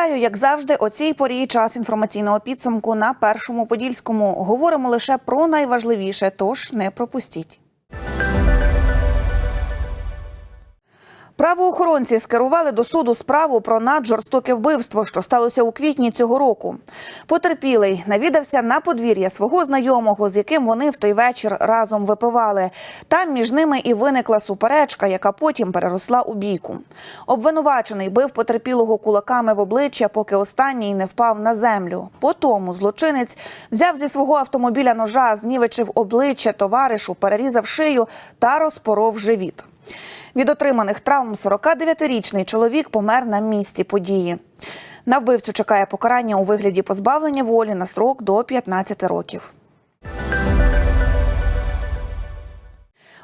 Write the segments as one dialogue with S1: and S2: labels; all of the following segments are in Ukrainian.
S1: Вітаю, як завжди, о цій порі час інформаційного підсумку на першому подільському. Говоримо лише про найважливіше, тож не пропустіть. Правоохоронці скерували до суду справу про наджорстоке вбивство, що сталося у квітні цього року. Потерпілий навідався на подвір'я свого знайомого, з яким вони в той вечір разом випивали. Там між ними і виникла суперечка, яка потім переросла у бійку. Обвинувачений бив потерпілого кулаками в обличчя, поки останній не впав на землю. Потому злочинець взяв зі свого автомобіля ножа, знівечив обличчя товаришу, перерізав шию та розпоров живіт. Від отриманих травм 49-річний чоловік помер на місці події. На вбивцю чекає покарання у вигляді позбавлення волі на срок до 15 років.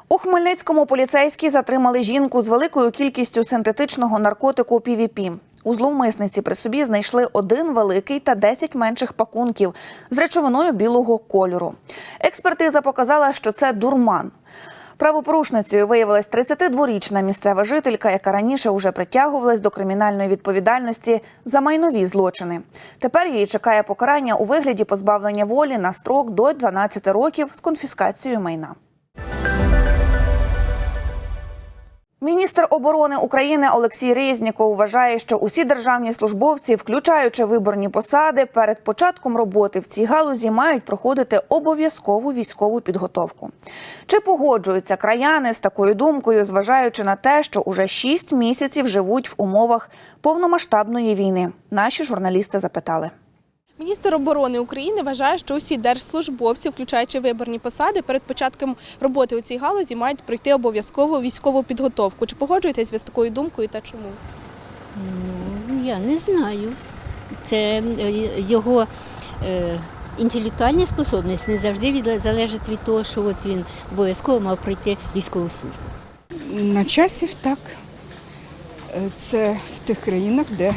S1: У Хмельницькому поліцейські затримали жінку з великою кількістю синтетичного наркотику ПІВІП. У зловмисниці при собі знайшли один великий та 10 менших пакунків з речовиною білого кольору. Експертиза показала, що це дурман. Правопорушницею виявилась 32-річна місцева жителька, яка раніше уже притягувалась до кримінальної відповідальності за майнові злочини. Тепер її чекає покарання у вигляді позбавлення волі на строк до 12 років з конфіскацією майна. Міністр оборони України Олексій Резніков вважає, що усі державні службовці, включаючи виборні посади, перед початком роботи в цій галузі мають проходити обов'язкову військову підготовку. Чи погоджуються краяни з такою думкою, зважаючи на те, що уже 6 місяців живуть в умовах повномасштабної війни? Наші журналісти запитали.
S2: Міністр оборони України вважає, що усі держслужбовці, включаючи виборні посади, перед початком роботи у цій галузі мають пройти обов'язково військову підготовку. Чи погоджуєтесь ви з такою думкою та чому?
S3: Ну, я не знаю. Це е, його е, інтелектуальні способності не завжди від, залежить від того, що от він обов'язково мав пройти військову службу.
S4: На часі так. Е, Це в тих країнах, де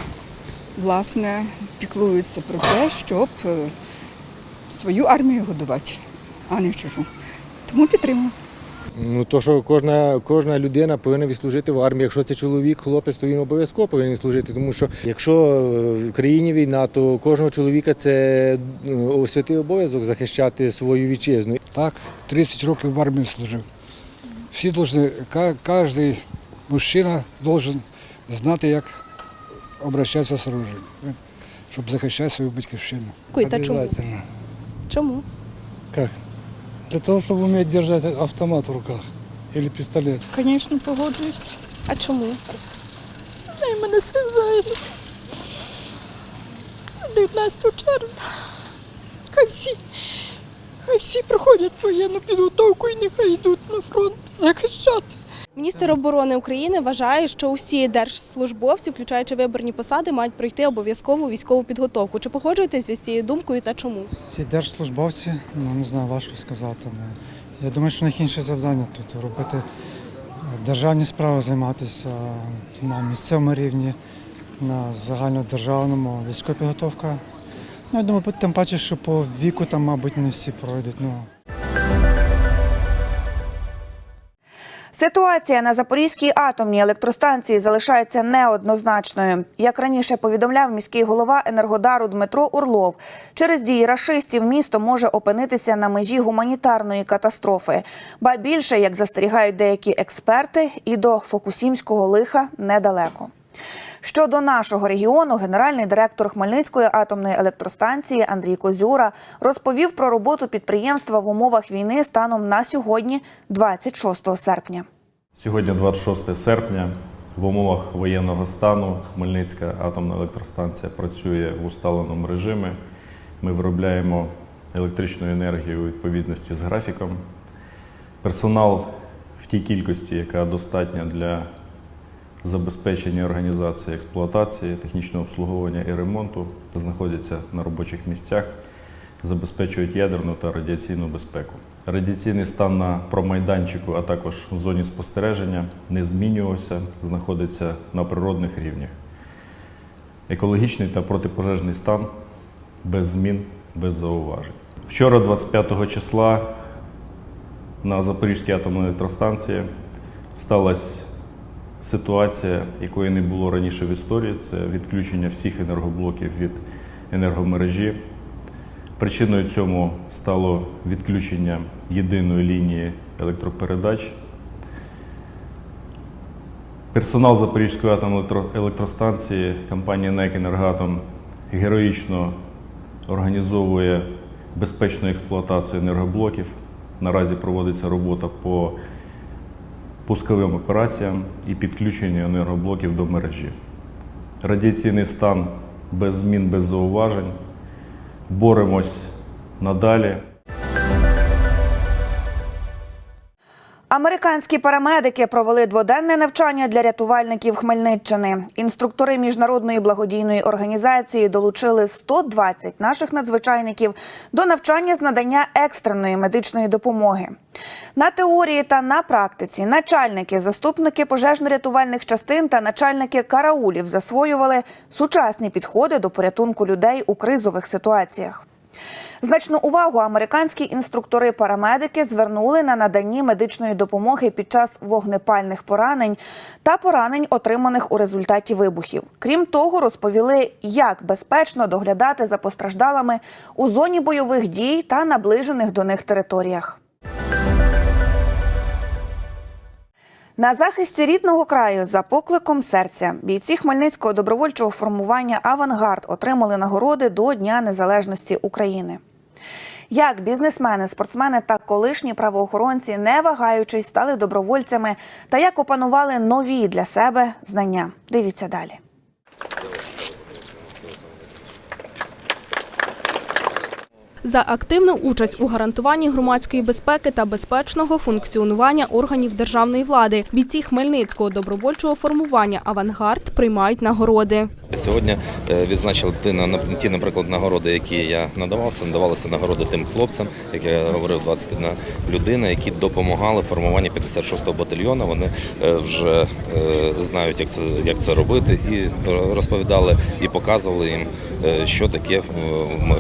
S4: власне піклуються про те, щоб е, свою армію годувати, а не чужу. Тому підтримую.
S5: Ну, то, що кожна, кожна людина повинна відслужити в армії. Якщо це чоловік, хлопець, то він обов'язково повинен служити. Тому що якщо в країні війна, то кожного чоловіка це ну, святий обов'язок захищати свою вітчизну.
S6: Так, 30 років в армії служив. Всі должны, кожен мужчина должен знати, як обращатися з оружием, щоб захищати свою батьківщину.
S2: Та чому?
S7: Обязательно.
S2: Чому?
S7: Как? Для того, чтобы уметь держать автомат в руках или пистолет.
S8: Звісно, погоджуюсь.
S2: А чому?
S8: І мене син загинув 19 червня. Хай всі, хай всі проходять воєнну підготовку і нехай йдуть на фронт захищати.
S2: Міністр оборони України вважає, що усі держслужбовці, включаючи виборні посади, мають пройти обов'язкову військову підготовку. Чи погоджуєтесь з цією думкою та чому?
S9: Всі держслужбовці, ну не знаю, важко сказати. Я думаю, що у них інше завдання тут робити державні справи, займатися на місцевому рівні, на загальнодержавному військова підготовка. Ну, я думаю, тим паче, що по віку там, мабуть, не всі пройдуть. Ну,
S1: Ситуація на Запорізькій атомній електростанції залишається неоднозначною. Як раніше повідомляв міський голова Енергодару Дмитро Орлов, через дії рашистів місто може опинитися на межі гуманітарної катастрофи. Ба більше, як застерігають деякі експерти, і до Фокусімського лиха недалеко. Щодо нашого регіону, генеральний директор Хмельницької атомної електростанції Андрій Козюра розповів про роботу підприємства в умовах війни станом на сьогодні, 26 серпня.
S10: Сьогодні 26 серпня. В умовах воєнного стану Хмельницька атомна електростанція працює в усталеному режимі. Ми виробляємо електричну енергію у відповідності з графіком. Персонал в тій кількості, яка достатня для забезпечення організації експлуатації, технічного обслуговування і ремонту, знаходяться на робочих місцях, забезпечують ядерну та радіаційну безпеку. Радіаційний стан на промайданчику, а також в зоні спостереження не змінювався, знаходиться на природних рівнях. Екологічний та протипожежний стан без змін, без зауважень. Вчора, 25 числа, на Запорізькій атомній електростанції сталася ситуація, якої не було раніше в історії. Це відключення всіх енергоблоків від енергомережі. Причиною цьому стало відключення єдиної лінії електропередач. Персонал Запорізької атомної електростанції компанія НЕК «Енергоатом» героїчно організовує безпечну експлуатацію енергоблоків. Наразі проводиться робота по пусковим операціям і підключенню енергоблоків до мережі. Радіаційний стан без змін, без зауважень. Боремось надалі.
S1: Американські парамедики провели дводенне навчання для рятувальників Хмельниччини. Інструктори міжнародної благодійної організації долучили 120 наших надзвичайників до навчання з надання екстреної медичної допомоги. На теорії та на практиці начальники, заступники пожежно-рятувальних частин та начальники караулів засвоювали сучасні підходи до порятунку людей у кризових ситуаціях. Значну увагу американські інструктори-парамедики звернули на наданні медичної допомоги під час вогнепальних поранень та поранень, отриманих у результаті вибухів. Крім того, розповіли, як безпечно доглядати за постраждалими у зоні бойових дій та наближених до них територіях. На захисті рідного краю за покликом серця бійці Хмельницького добровольчого формування Авангард отримали нагороди до Дня Незалежності України. Як бізнесмени, спортсмени та колишні правоохоронці, не вагаючись, стали добровольцями та як опанували нові для себе знання. Дивіться далі.
S2: За активну участь у гарантуванні громадської безпеки та безпечного функціонування органів державної влади бійці Хмельницького добровольчого формування Авангард приймають нагороди.
S11: Сьогодні е, відзначили ті, на- ті, наприклад, нагороди, які я надавав. Надавалися нагороди тим хлопцям, як я говорив, 21 людина, які допомагали формуванні 56-го батальйону. Вони е, вже е, знають, як це, як це робити, і розповідали і показували їм, що таке,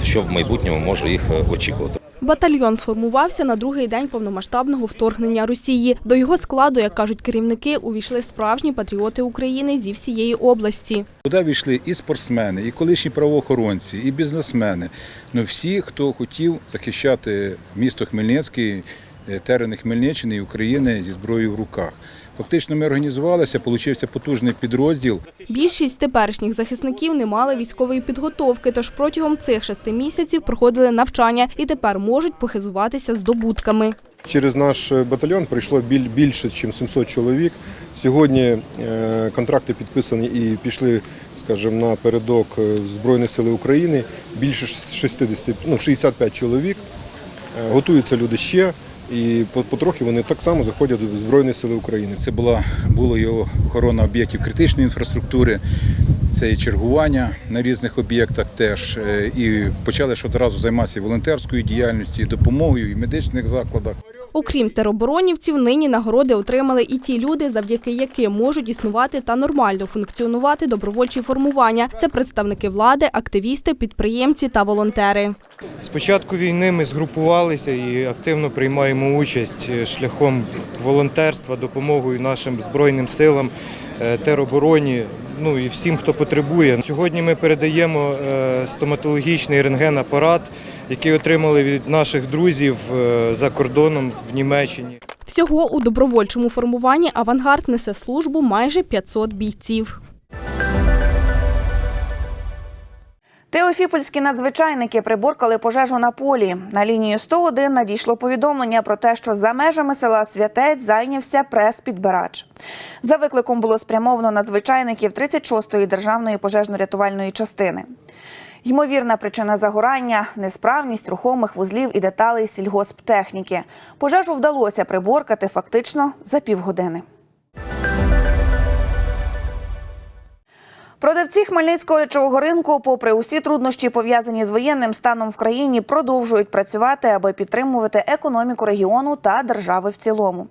S11: що в майбутньому може їх е, очікувати.
S2: Батальйон сформувався на другий день повномасштабного вторгнення Росії. До його складу, як кажуть керівники, увійшли справжні патріоти України зі всієї області.
S12: Туди війшли і спортсмени, і колишні правоохоронці, і бізнесмени. Ну всі, хто хотів захищати місто Хмельницький, е, терени Хмельниччини і України зі зброєю в руках. Фактично ми організувалися, получився потужний підрозділ.
S2: Більшість теперішніх захисників не мали військової підготовки, тож протягом цих шести місяців проходили навчання і тепер можуть похизуватися здобутками.
S13: Через наш батальйон прийшло більше, ніж 700 чоловік. Сьогодні е, контракти підписані і пішли, скажімо, на передок е, Збройних сил України. Більше 60, ну, 65 чоловік. Е, Готуються люди ще. І по- потрохи вони так само заходять в Збройні Сили України.
S12: Це була була його охорона об'єктів критичної інфраструктури, це і чергування на різних об'єктах теж. Е, І почали ж одразу займатися волонтерською діяльністю, і допомогою, і медичних закладах.
S2: Окрім тероборонівців, нині нагороди отримали і ті люди, завдяки яким можуть існувати та нормально функціонувати добровольчі формування. Це представники влади, активісти, підприємці та волонтери.
S14: З початку війни ми згрупувалися і активно приймаємо участь е, шляхом волонтерства, допомогою нашим збройним силам, е, теробороні. Ну і всім, хто потребує. Сьогодні ми передаємо е, стоматологічний рентген-апарат, який отримали від наших друзів е, за кордоном в Німеччині.
S2: Всього у добровольчому формуванні авангард несе службу майже 500 бійців.
S1: Теофіпольські надзвичайники приборкали пожежу на полі. На лінію 101 надійшло повідомлення про те, що за межами села Святець зайнявся прес-підбирач. За викликом було спрямовано надзвичайників 36-ї державної пожежно-рятувальної частини. Ймовірна причина загорання несправність рухомих вузлів і деталей сільгосптехніки. Пожежу вдалося приборкати фактично за півгодини. Продавці Хмельницького речового ринку, попри усі труднощі, пов'язані з воєнним станом в країні, продовжують працювати, аби підтримувати економіку регіону та держави в цілому.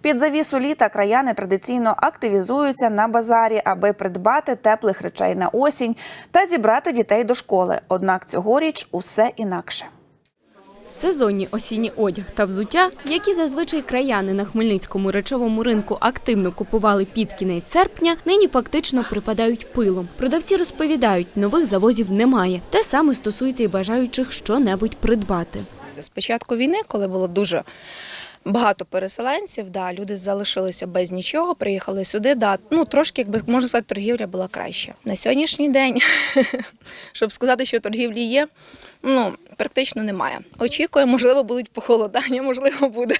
S1: Під завісу літа краяни традиційно активізуються на базарі, аби придбати теплих речей на осінь та зібрати дітей до школи. Однак цьогоріч усе інакше.
S15: Сезонні осінні одяг та взуття, які зазвичай краяни на Хмельницькому речовому ринку активно купували під кінець серпня, нині фактично припадають пилом. Продавці розповідають, нових завозів немає. Те саме стосується і бажаючих що-небудь придбати.
S16: З початку війни, коли було дуже багато переселенців, да, люди залишилися без нічого, приїхали сюди. Да, ну трошки, якби можна сказати, торгівля була краща. На сьогоднішній день, щоб сказати, що торгівлі є, ну практично немає. Очікуємо, можливо, будуть похолодання, можливо, буде.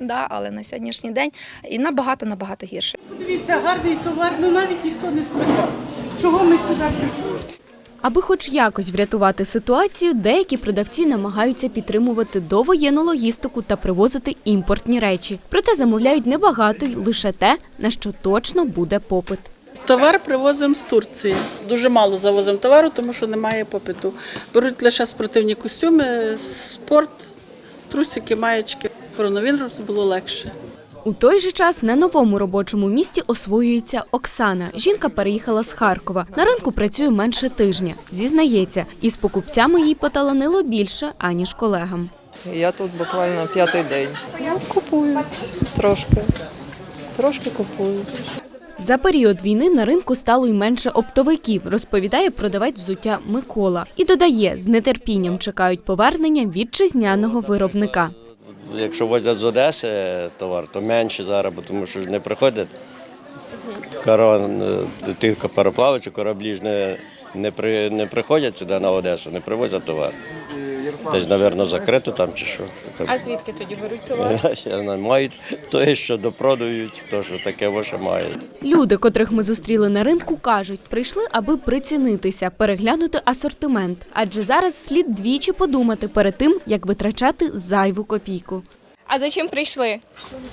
S16: Да, але на сьогоднішній день і набагато набагато гірше.
S17: Дивіться, гарний товар, ну навіть ніхто не спитав. Чого ми сюди прийшли?
S15: Аби хоч якось врятувати ситуацію, деякі продавці намагаються підтримувати довоєнну логістику та привозити імпортні речі. Проте замовляють небагато й лише те, на що точно буде попит.
S17: Товар привозимо з Турції. Дуже мало завозимо товару, тому що немає попиту. Беруть лише спортивні костюми, спорт, трусики, маєчки. Коронавірус було легше.
S15: У той же час на новому робочому місці освоюється Оксана. Жінка переїхала з Харкова. На ринку працює менше тижня. Зізнається, із покупцями їй поталанило більше, аніж колегам.
S18: Я тут буквально п'ятий день. Ну, купують трошки. Трошки купують.
S15: За період війни на ринку стало й менше оптовиків, розповідає продавець взуття Микола. І додає, з нетерпінням чекають повернення вітчизняного виробника.
S19: Якщо возять з Одеси товар, то менше зараз, бо тому що ж не приходять корон, тих пароплави чи кораблі ж не, не, при, не приходять сюди на Одесу, не привозять товар. Десь, мабуть, закрито там чи що.
S15: А звідки тоді беруть товар?
S19: Мають то, що допродають, то що таке ваше має.
S15: Люди, котрих ми зустріли на ринку, кажуть, прийшли, аби прицінитися, переглянути асортимент. Адже зараз слід двічі подумати перед тим, як витрачати зайву копійку.
S2: А за чим прийшли?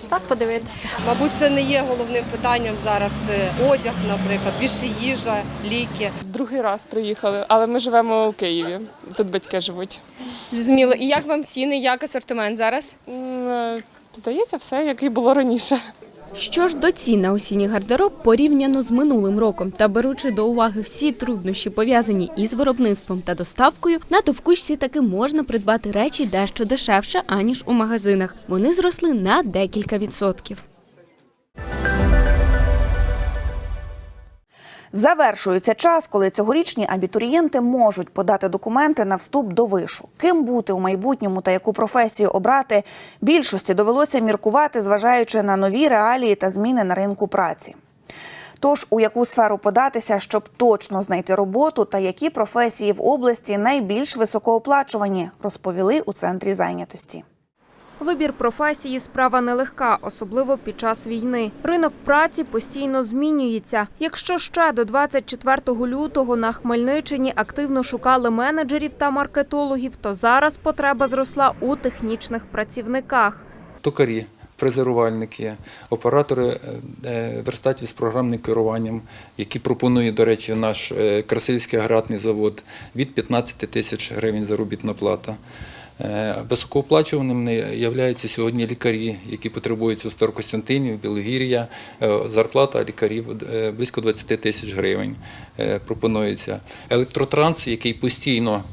S3: Так подивитися.
S18: Мабуть, це не є головним питанням зараз. Е, Одяг, наприклад, більше їжа, ліки.
S20: Другий раз приїхали, але ми живемо у Києві. Тут батьки живуть.
S2: Зрозуміло. І як вам ціни, як асортимент зараз?
S20: Е, Здається, все, як і було раніше.
S15: Що ж до цін на осінній гардероб порівняно з минулим роком та беручи до уваги всі труднощі пов'язані із виробництвом та доставкою, на товкучці таки можна придбати речі дещо дешевше аніж у магазинах. Вони зросли на декілька відсотків.
S1: Завершується час, коли цьогорічні абітурієнти можуть подати документи на вступ до вишу. Ким бути у майбутньому та яку професію обрати, більшості довелося міркувати, зважаючи на нові реалії та зміни на ринку праці. Тож у яку сферу податися, щоб точно знайти роботу, та які професії в області найбільш високооплачувані, розповіли у центрі зайнятості.
S21: Вибір професії справа нелегка, особливо під час війни. Ринок праці постійно змінюється. Якщо ще до 24 лютого на Хмельниччині активно шукали менеджерів та маркетологів, то зараз потреба зросла у технічних працівниках.
S22: токарі, фрезерувальники, оператори е, е, верстатів з програмним керуванням, які пропонує, до речі, наш е, Красильський аграрний завод від 15 тисяч гривень заробітна плата. Е, Високооплачуваними являються сьогодні лікарі, які потребуються в Старокостянтинів, Білогір'я. Е, Зарплата лікарів е, близько 20 тисяч гривень пропонується. Електротранс, який постійно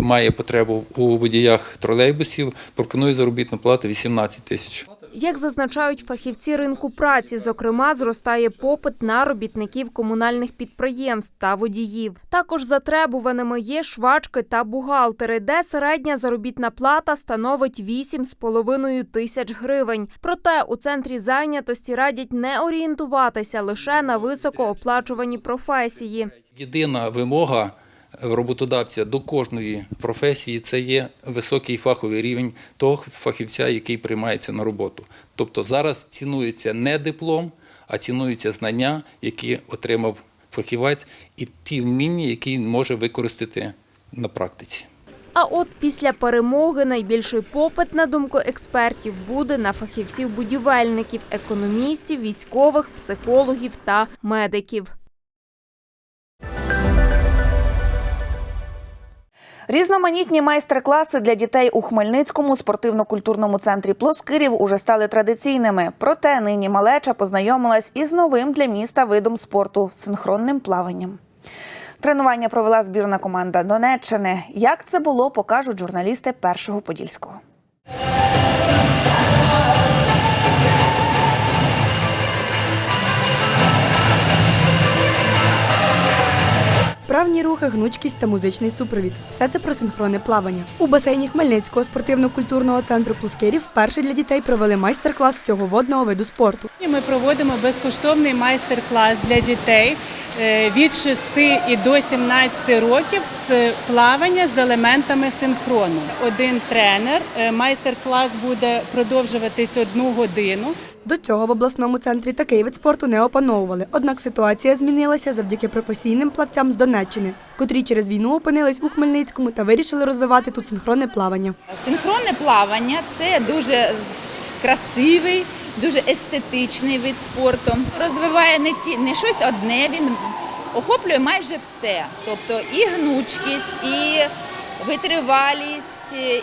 S22: має потребу у водіях тролейбусів, пропонує заробітну плату 18 тисяч.
S21: Як зазначають фахівці ринку праці, зокрема, зростає попит на робітників комунальних підприємств та водіїв. Також затребуваними є швачки та бухгалтери, де середня заробітна плата становить 8,5 тисяч гривень. Проте у центрі зайнятості радять не орієнтуватися лише на високооплачувані професії.
S22: Єдина вимога роботодавця до кожної професії це є високий фаховий рівень того фахівця, який приймається на роботу. Тобто зараз цінується не диплом, а цінуються знання, які отримав фахівець, і ті вміння, які він може використати на практиці.
S21: А от після перемоги найбільший попит, на думку експертів, буде на фахівців-будівельників, економістів, військових, психологів та медиків.
S1: Різноманітні майстер-класи для дітей у Хмельницькому спортивно-культурному центрі Плоскирів уже стали традиційними. Проте нині малеча познайомилась із новим для міста видом спорту синхронним плаванням. Тренування провела збірна команда Донеччини. Як це було, покажуть журналісти першого подільського.
S23: Правні рухи, гнучкість та музичний супровід. Все це про синхронне плавання. У басейні Хмельницького спортивно-культурного центру Плускирів вперше для дітей провели майстер-клас з цього водного виду спорту.
S24: Ми проводимо безкоштовний майстер-клас для дітей від 6 і до 17 років з плавання з елементами синхрону. Один тренер. е, Майстер-клас буде продовжуватись одну годину.
S23: До цього в обласному центрі такий вид спорту не опановували. Однак ситуація змінилася завдяки професійним плавцям з Донеччини, котрі через війну опинились у Хмельницькому та вирішили розвивати тут синхронне плавання.
S25: Синхронне плавання це дуже красивий, дуже естетичний вид спорту. Розвиває не ті не щось одне, він охоплює майже все. Тобто і гнучкість, і витривалість,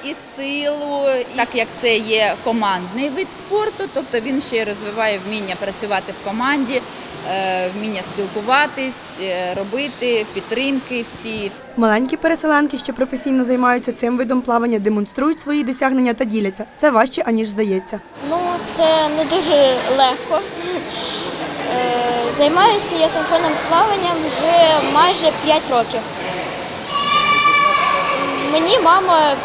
S25: і силу, так як це є командний вид спорту, тобто він ще й розвиває вміння працювати в команді, е, вміння спілкуватись, е, робити підтримки всі.
S23: Маленькі переселенки, що професійно займаються цим видом плавання, демонструють свої досягнення та діляться. Це важче, аніж здається.
S26: Ну, це не дуже легко. Е, Займаюся я синхронним плаванням вже майже 5 років. Мені мама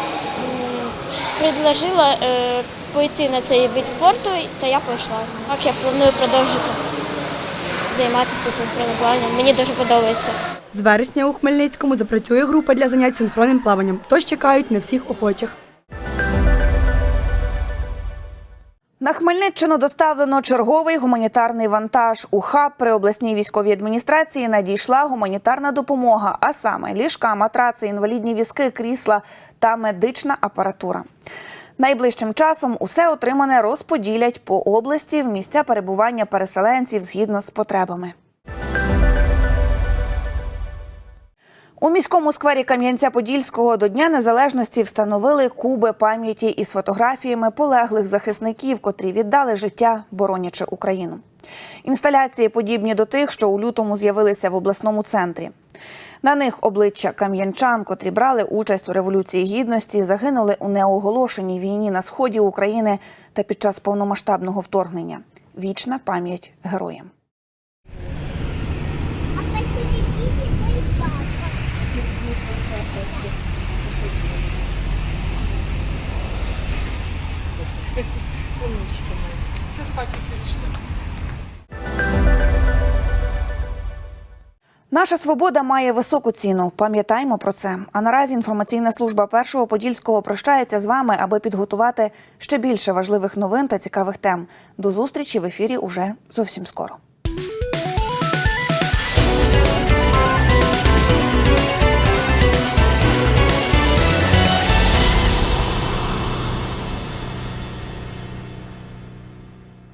S26: предложила е, пойти на цей вид спорту, та я пішла. Так я планую продовжити займатися синхронним. Мені дуже подобається.
S23: З вересня у Хмельницькому запрацює група для занять синхронним плаванням, тож чекають на всіх охочих.
S1: На Хмельниччину доставлено черговий гуманітарний вантаж. У хаб при обласній військовій адміністрації надійшла гуманітарна допомога, а саме ліжка, матраци, інвалідні візки, крісла та медична апаратура. Найближчим часом усе отримане розподілять по області в місця перебування переселенців згідно з потребами. У міському сквері Кам'янця-Подільського до Дня Незалежності встановили куби пам'яті із фотографіями полеглих захисників, котрі віддали життя, боронячи Україну. Інсталяції подібні до тих, що у лютому з'явилися в обласному центрі. На них обличчя кам'янчан, котрі брали участь у революції гідності, загинули у неоголошеній війні на сході України та під час повномасштабного вторгнення. Вічна пам'ять героям.
S17: Папе перешлю.
S1: Наша свобода має високу ціну. Пам'ятаймо про це. А наразі інформаційна служба першого подільського прощається з вами, аби підготувати ще більше важливих новин та цікавих тем. До зустрічі в ефірі уже зовсім скоро.